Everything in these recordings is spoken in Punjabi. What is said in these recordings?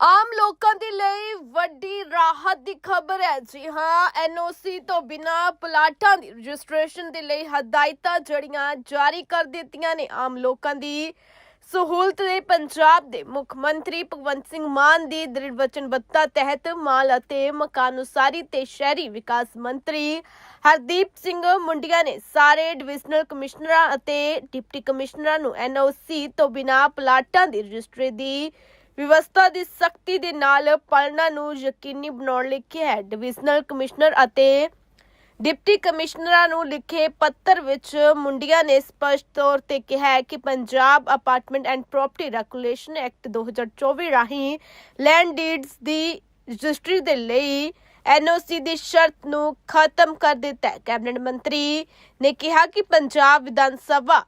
ਆਮ ਲੋਕਾਂ ਦੇ ਲਈ ਵੱਡੀ ਰਾਹਤ ਦੀ ਖਬਰ ਹੈ ਜੀ ਹਾਂ ਐਨਓਸੀ ਤੋਂ ਬਿਨਾ ਪਲਾਟਾਂ ਦੀ ਰਜਿਸਟ੍ਰੇਸ਼ਨ ਦੇ ਲਈ ਹਦਾਇਤਾਂ ਜੜੀਆਂ ਜਾਰੀ ਕਰ ਦਿੱਤੀਆਂ ਨੇ ਆਮ ਲੋਕਾਂ ਦੀ। ਸਹੂਲਤ ਲਈ ਪੰਜਾਬ ਦੇ ਮੁੱਖ ਮੰਤਰੀ ਭਗਵੰਤ ਸਿੰਘ ਮਾਨ ਦੀ ਦ੍ਰਿੜ ਵਚਨਬੱਧਤਾ ਤਹਿਤ ਮਾਲ ਅਤੇ ਮਕਾਨ ਉਸਾਰੀ ਤੇ ਸ਼ਹਿਰੀ ਵਿਕਾਸ ਮੰਤਰੀ ਹਰਦੀਪ ਸਿੰਘ ਮੁੰਡੀਆਂ ਨੇ ਸਾਰੇ ਡਿਵੀਜ਼ਨਲ ਕਮਿਸ਼ਨਰਾਂ ਅਤੇ ਡਿਪਟੀ ਕਮਿਸ਼ਨਰਾਂ ਨੂੰ ਐਨਓਸੀ ਤੋਂ ਬਿਨਾਂ ਪਲਾਟਾਂ ਦੀ ਰਜਿਸਟਰੀ ਦੀ ਵਿਵਸਥਾ ਦੀ ਸਖਤੀ ਦੇ ਨਾਲ ਪਾਲਣਾ ਨੂੰ ਯਕੀਨੀ ਬਣਾਉਣ ਲਈ ਕਿਹਾ ਹੈ। ਡਿਵੀਜ਼ਨਲ ਕਮਿਸ਼ਨਰ ਅਤੇ ਡਿਪਟੀ ਕਮਿਸ਼ਨਰਾਂ ਨੂੰ ਲਿਖੇ ਪੱਤਰ ਵਿੱਚ ਮੁੰਡੀਆਂ ਨੇ ਸਪਸ਼ਟ ਤੌਰ ਤੇ ਕਿਹਾ ਹੈ ਕਿ Punjab apartment and property regulation act 2024 ਰਾਹੀਂ ਲੈਂਡ ਡੀਡਸ ਦੀ ਰਜਿਸਟਰੀ ਦੇ ਲਈ ਐਨਓਸੀ ਦੀ ਸ਼ਰਤ ਨੂੰ ਖਤਮ ਕਰ ਦਿੱਤਾ ਹੈ। ਕੈਬਨਿਟ ਮੰਤਰੀ ਨੇ ਕਿਹਾ ਕਿ ਪੰਜਾਬ ਵਿਧਾਨ ਸਭਾ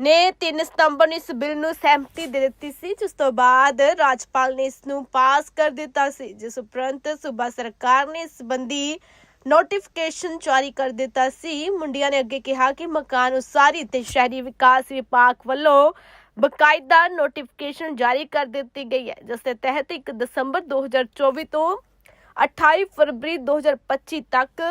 ਨੇ 3 ਸਤੰਬਰ ਨੂੰ ਇਸ ਬਿੱਲ ਨੂੰ ਸਹਿਮਤੀ ਦੇ ਦਿੱਤੀ ਸੀ, ਜਿਸ ਤੋਂ ਬਾਅਦ ਰਾਜਪਾਲ ਨੇ ਇਸ ਨੂੰ ਪਾਸ ਕਰ ਦਿੱਤਾ ਸੀ, ਜਿਸ ਉਪਰੰਤ ਸੂਬਾ ਸਰਕਾਰ ਨੇ ਇਸ ਸੰਬੰਧੀ ਨੋਟੀਫਿਕੇਸ਼ਨ ਜਾਰੀ ਕਰ ਦਿੱਤਾ ਸੀ। ਮੁੰਡਿਆਂ ਨੇ ਅੱਗੇ ਕਿਹਾ ਕਿ ਮਕਾਨ ਉਸਾਰੀ ਤੇ ਸ਼ਹਿਰੀ ਵਿਕਾਸ ਵਿਭਾਗ ਵੱਲੋਂ ਬਕਾਇਦਾ ਨੋਟੀਫਿਕੇਸ਼ਨ ਜਾਰੀ ਕਰ ਦਿੱਤੀ ਗਈ ਹੈ, ਜਿਸ ਦੇ ਤਹਿਤ 1 ਦਸੰਬਰ 2024 ਤੋਂ 28 ਫਰਵਰੀ 2025 ਤੱਕ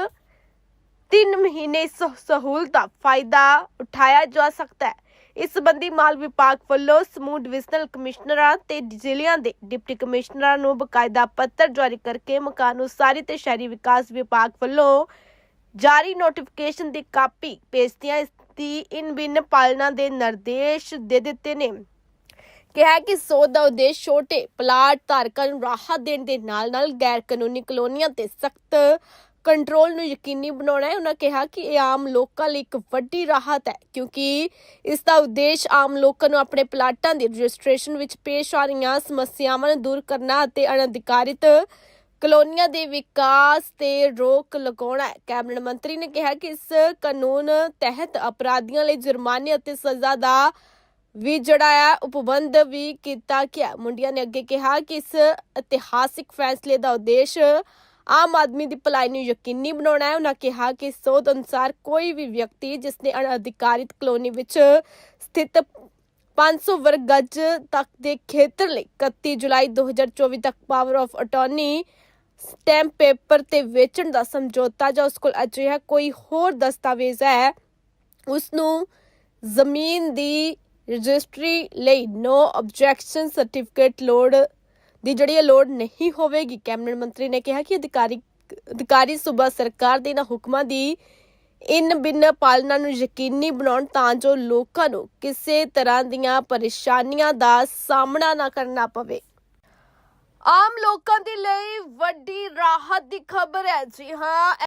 ਤਿੰਨ ਮਹੀਨੇ ਸਹੂਲਤ ਦਾ ਫਾਇਦਾ ਉਠਾਇਆ ਜਾ ਸਕਦਾ ਹੈ। ਇਸ ਸੰਬੰਧੀ ਮਾਲ ਵਿਭਾਗ ਵੱਲੋਂ ਸਮੂਹ ਡਿਵੀਜ਼ਨਲ ਕਮਿਸ਼ਨਰਾਂ ਤੇ ਜ਼ਿਲ੍ਹਿਆਂ ਦੇ ਡਿਪਟੀ ਕਮਿਸ਼ਨਰਾਂ ਨੂੰ ਬਕਾਇਦਾ ਪੱਤਰ ਜਾਰੀ ਕਰਕੇ ਮਕਾਨ ਉਸਾਰੀ ਤੇ ਸ਼ਹਿਰੀ ਵਿਕਾਸ ਵਿਭਾਗ ਵੱਲੋਂ ਜਾਰੀ ਨੋਟੀਫਿਕੇਸ਼ਨ ਦੀ ਕਾਪੀ ਭੇਜਦਿਆਂ ਇਸ ਦੀ ਇਨ ਬਿਨ ਪਾਲਣਾ ਦੇ ਨਿਰਦੇਸ਼ ਦੇ ਦਿੱਤੇ ਨੇ। ਕਿਹਾ ਕਿ ਸੋਧ ਦਾ ਉਦੇਸ਼ ਛੋਟੇ ਪਲਾਟ ਧਾਰਕਾਂ ਨੂੰ ਰਾਹਤ ਦੇਣ ਦੇ ਨਾਲ-ਨਾਲ ਗੈਰ ਕਾਨੂੰਨੀ ਕਲੋਨੀਆਂ ਤੇ ਸਖਤ ਕੰਟਰੋਲ ਨੂੰ ਯਕੀਨੀ ਬਣਾਉਣਾ ਹੈ। ਉਹਨਾਂ ਕਿਹਾ ਕਿ ਇਹ ਆਮ ਲੋਕਾਂ ਲਈ ਇੱਕ ਵੱਡੀ ਰਾਹਤ ਹੈ, ਕਿਉਂਕਿ ਇਸ ਦਾ ਉਦੇਸ਼ ਆਮ ਲੋਕਾਂ ਨੂੰ ਆਪਣੇ ਪਲਾਟਾਂ ਦੀ ਰਜਿਸਟ੍ਰੇਸ਼ਨ ਵਿੱਚ ਪੇਸ਼ ਆ ਰਹੀਆਂ ਸਮੱਸਿਆਵਾਂ ਨੂੰ ਦੂਰ ਕਰਨਾ ਅਤੇ ਅਣਅਧਿਕਾਰਿਤ ਕਲੋਨੀਆਂ ਦੇ ਵਿਕਾਸ ਤੇ ਰੋਕ ਲਗਾਉਣਾ ਹੈ। ਕੈਬਨਿਟ ਮੰਤਰੀ ਨੇ ਕਿਹਾ ਕਿ ਇਸ ਕਾਨੂੰਨ ਤਹਿਤ ਅਪਰਾਧੀਆਂ ਲਈ ਜੁਰਮਾਨੇ ਅਤੇ ਸਜ਼ਾ ਦਾ ਵੀ ਜਿਹੜਾ ਹੈ ਉਪਬੰਧ ਵੀ ਕੀਤਾ ਗਿਆ ਮੁੰਡਿਆਂ ਨੇ ਅੱਗੇ ਕਿਹਾ ਕਿ ਇਸ ਇਤਿਹਾਸਿਕ ਫੈਸਲੇ ਦਾ ਉਦੇਸ਼ ਆਮ ਆਦਮੀ ਦੀ ਭਲਾਈ ਨੂੰ ਯਕੀਨੀ ਬਣਾਉਣਾ ਹੈ। ਉਹਨਾਂ ਕਿਹਾ ਕਿ ਸੋਧ ਅਨੁਸਾਰ ਕੋਈ ਵੀ ਵਿਅਕਤੀ ਜਿਸ ਨੇ ਅਣਅਧਿਕਾਰਿਤ ਕਲੋਨੀ ਵਿੱਚ ਸਥਿਤ 500 ਵਰਗ ਗਜ ਤੱਕ ਦੇ ਖੇਤਰ ਲਈ 31 ਜੁਲਾਈ 2024 ਤੱਕ power of attorney stamp paper ਤੇ ਵੇਚਣ ਦਾ ਸਮਝੌਤਾ ਜਾਂ ਉਸ ਕੋਲ ਅਜਿਹਾ ਕੋਈ ਹੋਰ ਦਸਤਾਵੇਜ਼ ਹੈ ਉਸ ਨੂੰ ਜ਼ਮੀਨ ਦੀ ਰਜਿਸਟਰੀ ਲਈ ਨੋ ਆਬਜੈਕਸ਼ਨ ਸਰਟੀਫਿਕੇਟ ਲੋੜ ਦੀ ਜਿਹੜੀ ਹੈ ਨਹੀਂ ਹੋਵੇਗੀ। ਕੈਬਨਿਟ ਮੰਤਰੀ ਨੇ ਕਿਹਾ ਕਿ ਅਧਿਕਾਰੀ ਅਧਿਕਾਰੀ ਸੂਬਾ ਸਰਕਾਰ ਦੇ ਇਹਨਾਂ ਹੁਕਮਾਂ ਦੀ ਇਨ ਬਿਨ ਪਾਲਣਾ ਨੂੰ ਯਕੀਨੀ ਬਣਾਉਣ ਤਾਂ ਜੋ ਲੋਕਾਂ ਨੂੰ ਕਿਸੇ ਤਰ੍ਹਾਂ ਦੀਆਂ ਪਰੇਸ਼ਾਨੀਆਂ ਦਾ ਸਾਹਮਣਾ ਨਾ ਕਰਨਾ ਪਵੇ। ਆਮ ਲੋਕਾਂ ਦੇ ਲਈ ਵੱਡੀ ਰਾਹਤ ਦੀ ਖਬਰ ਹੈ। ਜੀ ਹਾਂ